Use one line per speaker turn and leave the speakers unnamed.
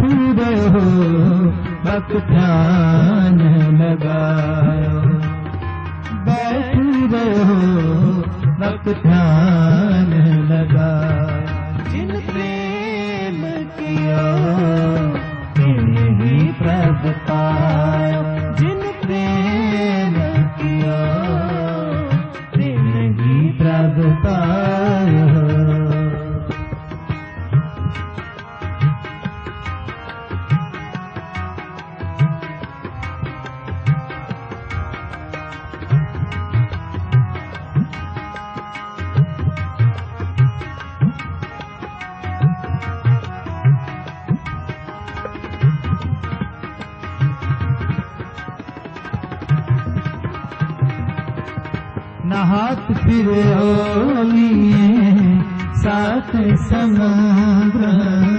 बैठू रहो बक ध्यान लगायो। बैठू रहो बक ध्यान लगायो। जिन प्रेम कियो तिन्ही प्रभ पायो। जिन प्रेम कियो तिन्ही प्रभ पायो। नहात फिर ओलिए साथ समुद्र